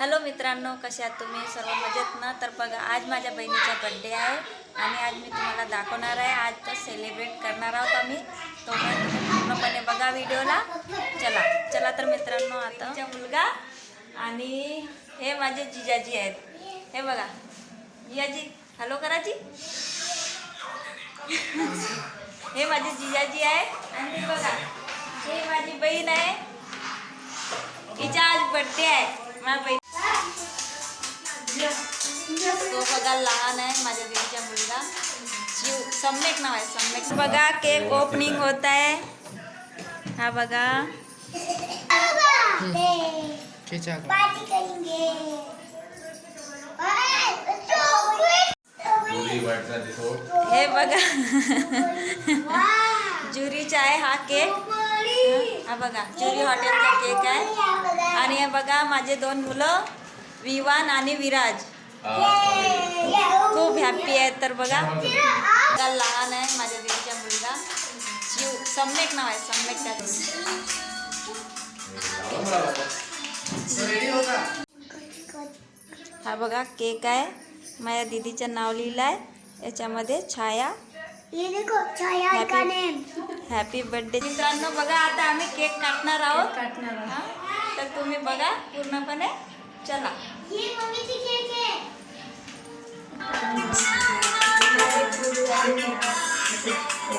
Hello मित्रांनो कसे आहात तुम्ही? सर्व मजेत ना? तर बघा आज माझ्या बहिणीचा बड्डे आहे आणि आज मी तुम्हाला दाखवणार आहे. आज तर सेलिब्रेट करणार आहोत आम्ही. तो तुम्ही पूर्णपणे बघा व्हिडिओला. चला चला तर मित्रांनो आता मुलगा आणि हे माझे जिजाजी आहेत. हे बघा जिजाजी हॅलो कराजी हे माझे जिजाजी आहे. आणि हे बघा हे माझी बहीण आहे. हिचा आज बड्डे आहे. माझ्या बहीण बघा लहान आहे माझ्या दीदीचा मुलगा जीव सम्यक नाव आहे सम्यक। बघा केक ओपनिंग होत आहे हा बघा खींचा पार्टी करेंगे। हे बघा जुरीचा आहे हा केक हा बघा जुरी हॉटेलचा केक आहे आणि हे बघा माझे दोन मुलं विवान आणि विराज। खूप हॅप्पी आहेत तर बघा. लहान आहे माझ्या दीदीचा मुलगा. जीव सम्यक नाव आहे सम्यक त्याचं. हा बघा केक आहे. माझ्या दीदीचं नाव लिहिलं आहे. याच्यामध्ये छाया. ये देखो छाया Happy- का नेम हॅपी बर्थडे मित्रांनो बघा आता आम्ही केक काटणार आहोत. हा? तर तुम्ही बघा पूर्णपणे. चला.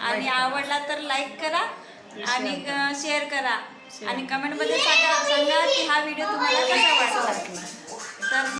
आणि आवडला तर लाईक करा आणि शेअर करा. आणि कमेंटमध्ये सांगा सांगा की हा व्हिडिओ तुम्हाला कसा वाटला. तर